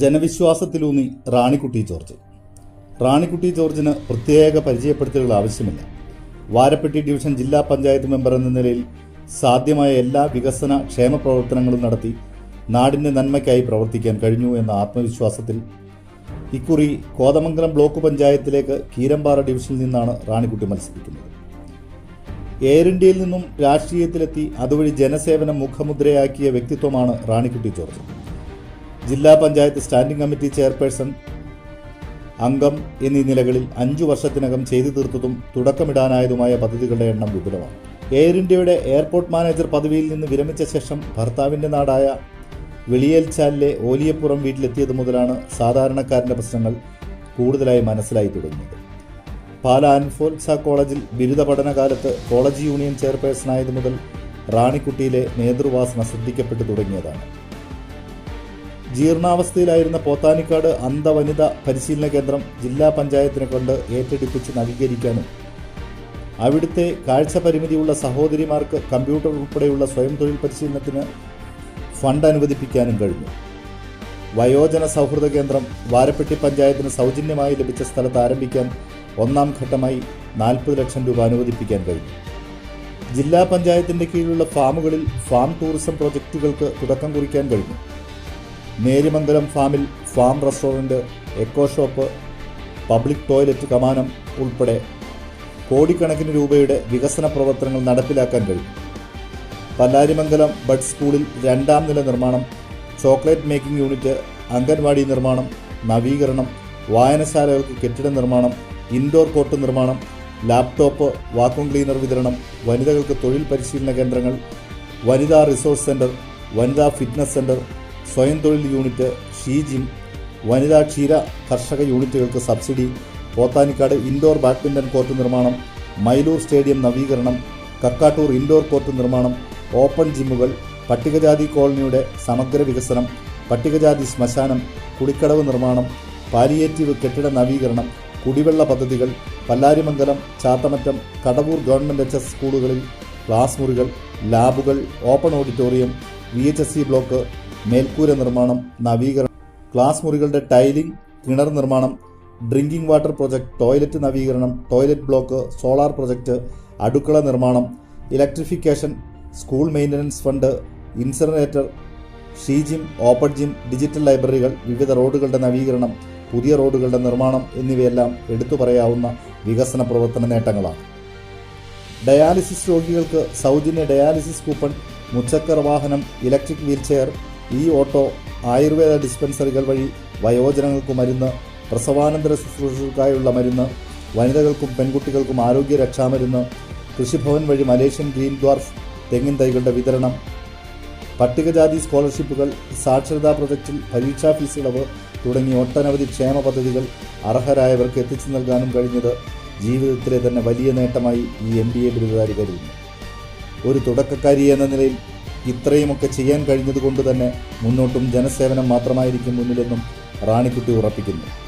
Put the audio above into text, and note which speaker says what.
Speaker 1: ജനവിശ്വാസത്തിലൂന്നി Ranikutty George. Ranikutty ജോർജിന് പ്രത്യേക പരിചയപ്പെടുത്തലുകൾ ആവശ്യമില്ല. വാരപ്പെട്ടി ഡിവിഷൻ ജില്ലാ പഞ്ചായത്ത് മെമ്പർ എന്ന നിലയിൽ സാധ്യമായ എല്ലാ വികസന ക്ഷേമ പ്രവർത്തനങ്ങളും നടത്തി നാടിന്റെ നന്മയ്ക്കായി പ്രവർത്തിക്കാൻ കഴിഞ്ഞു എന്ന ആത്മവിശ്വാസത്തിൽ ഇക്കുറി കോതമംഗലം ബ്ലോക്ക് പഞ്ചായത്തിലേക്ക് കീരമ്പാറ ഡിവിഷനിൽ നിന്നാണ് റാണിക്കുട്ടി മത്സരിക്കുന്നത്. എയർ ഇന്ത്യയിൽ നിന്നും രാഷ്ട്രീയത്തിലെത്തി അതുവഴി ജനസേവനം മുഖമുദ്രയാക്കിയ വ്യക്തിത്വമാണ് റാണിക്കുട്ടി ജോർജ്. ജില്ലാ പഞ്ചായത്ത് സ്റ്റാൻഡിംഗ് കമ്മിറ്റി ചെയർപേഴ്സൺ അംഗം എന്നീ നിലകളിൽ അഞ്ചു വർഷത്തിനകം ചെയ്തു തീർത്തതും തുടക്കമിടാനായതുമായ പദ്ധതികളുടെ എണ്ണം വിപുലമാണ്. എയർ ഇന്ത്യയുടെ എയർപോർട്ട് മാനേജർ പദവിയിൽ നിന്ന് വിരമിച്ച ശേഷം ഭർത്താവിന്റെ നാടായ വെളിയേൽച്ചാലിലെ ഓലിയപ്പുറം വീട്ടിലെത്തിയത് മുതലാണ് സാധാരണക്കാരന്റെ പ്രശ്നങ്ങൾ കൂടുതലായി മനസ്സിലായി തുടങ്ങിയത്. പാല അൻഫോൽസ കോളേജിൽ ബിരുദ പഠനകാലത്ത് കോളേജ് യൂണിയൻ ചെയർപേഴ്സണായത് മുതൽ റാണിക്കുട്ടിയിലെ നേതൃവാസന ശ്രദ്ധിക്കപ്പെട്ടു തുടങ്ങിയതാണ്. ജീർണാവസ്ഥയിലായിരുന്ന പോത്താനിക്കാട് അന്ധവനിത പരിശീലന കേന്ദ്രം ജില്ലാ പഞ്ചായത്തിനെ കൊണ്ട് ഏറ്റെടുപ്പിച്ച് നവീകരിക്കാനും അവിടുത്തെ കാഴ്ച പരിമിതിയുള്ള സഹോദരിമാർക്ക് കമ്പ്യൂട്ടർ ഉൾപ്പെടെയുള്ള സ്വയം തൊഴിൽ പരിശീലനത്തിന് ഫണ്ട് അനുവദിപ്പിക്കാനും കഴിഞ്ഞു. വയോജന സൗഹൃദ കേന്ദ്രം വാരപ്പെട്ടി പഞ്ചായത്തിന് സൗജന്യമായി ലഭിച്ച സ്ഥലത്ത് ആരംഭിക്കാൻ ഒന്നാം ഘട്ടമായി നാൽപ്പത് ലക്ഷം രൂപ അനുവദിപ്പിക്കാൻ കഴിഞ്ഞു. ജില്ലാ പഞ്ചായത്തിന്റെ കീഴിലുള്ള ഫാമുകളിൽ ഫാം ടൂറിസം പ്രൊജക്റ്റുകൾക്ക് തുടക്കം കുറിക്കാൻ കഴിഞ്ഞു. നേരിമംഗലം ഫാമിൽ farm restaurant eco shop public toilet കമാനം ഉൾപ്പെടെ കോടിക്കണക്കിന് രൂപയുടെ വികസന പ്രവർത്തനങ്ങൾ നടപ്പിലാക്കാൻ കഴിയും. പല്ലാരിമംഗലം ബഡ് സ്കൂളിൽ രണ്ടാം നില നിർമ്മാണം ചോക്ലേറ്റ് മേക്കിംഗ് യൂണിറ്റ് അംഗൻവാടി നിർമ്മാണം നവീകരണം വായനശാലകൾക്ക് കെട്ടിട നിർമ്മാണം ഇൻഡോർ കോർട്ട് നിർമ്മാണം ലാപ്ടോപ്പ് വാക്വം ക്ലീനർ വിതരണം വനിതകൾക്ക് തൊഴിൽ പരിശീലന കേന്ദ്രങ്ങൾ വനിതാ റിസോഴ്സ് സെന്റർ വനിതാ ഫിറ്റ്നസ് സെന്റർ സ്വയം തൊഴിൽ യൂണിറ്റ് ഷീജിം വനിതാ ക്ഷീര കർഷക യൂണിറ്റുകൾക്ക് subsidy Pothanicad indoor badminton court നിർമ്മാണം മൈലൂർ സ്റ്റേഡിയം നവീകരണം കക്കാട്ടൂർ ഇൻഡോർ കോർട്ട് നിർമ്മാണം ഓപ്പൺ ജിമ്മുകൾ പട്ടികജാതി കോളനിയുടെ സമഗ്ര വികസനം പട്ടികജാതി ശ്മശാനം കുടിക്കടവ് നിർമ്മാണം പാലിയേറ്റീവ് കെട്ടിട നവീകരണം കുടിവെള്ള പദ്ധതികൾ Pallarimangalam Chathamattom Kadavoor government H S സ്കൂളുകളിൽ ക്ലാസ് മുറികൾ ലാബുകൾ open auditorium V H S C block മേൽക്കൂര നിർമ്മാണം നവീകരണം ക്ലാസ് മുറികളുടെ ടൈലിംഗ് കിണർ നിർമ്മാണം ഡ്രിങ്കിംഗ് വാട്ടർ പ്രൊജക്ട് ടോയ്ലറ്റ് നവീകരണം ടോയ്ലറ്റ് ബ്ലോക്ക് സോളാർ പ്രൊജക്ട് അടുക്കള നിർമ്മാണം electrification school maintenance fund incinerator she gym open gym digital ലൈബ്രറികൾ വിവിധ റോഡുകളുടെ നവീകരണം പുതിയ റോഡുകളുടെ നിർമ്മാണം എന്നിവയെല്ലാം എടുത്തു പറയാവുന്ന വികസന പ്രവർത്തന നേട്ടങ്ങളാണ്. ഡയാലിസിസ് രോഗികൾക്ക് സൗജന്യ ഡയാലിസിസ് കൂപ്പൺ മുച്ചക്കർ വാഹനം electric wheelchair E auto Ayurveda ഡിസ്പെൻസറികൾ വഴി വയോജനങ്ങൾക്ക് മരുന്ന് പ്രസവാനന്തര ശുശ്രൂഷകൾക്കായുള്ള മരുന്ന് വനിതകൾക്കും പെൺകുട്ടികൾക്കും ആരോഗ്യ രക്ഷാമരുന്ന് കൃഷിഭവൻ വഴി മലേഷ്യൻ ഗ്രീൻ ദ്വാർഫ് തെങ്ങിൻ തൈകളുടെ വിതരണം പട്ടികജാതി സ്കോളർഷിപ്പുകൾ സാക്ഷരതാ പ്രൊജക്റ്റിൽ പരീക്ഷാ ഫീസ് ഇളവ് തുടങ്ങി ഒട്ടനവധി ക്ഷേമ പദ്ധതികൾ അർഹരായവർക്ക് എത്തിച്ചു നൽകാനും കഴിഞ്ഞത് ജീവിതത്തിലെ തന്നെ വലിയ നേട്ടമായി ഈ എം ബി എ ബിരുദധാരി കരുതുന്നു ഒരു തുടക്കക്കാരി എന്ന നിലയിൽ ഇത്രയുമൊക്കെ ചെയ്യാൻ കഴിഞ്ഞതുകൊണ്ട് തന്നെ മുന്നോട്ടും ജനസേവനം മാത്രമായിരിക്കും മുന്നിലെന്നും റാണിക്കുട്ടി ഉറപ്പിക്കുന്നു.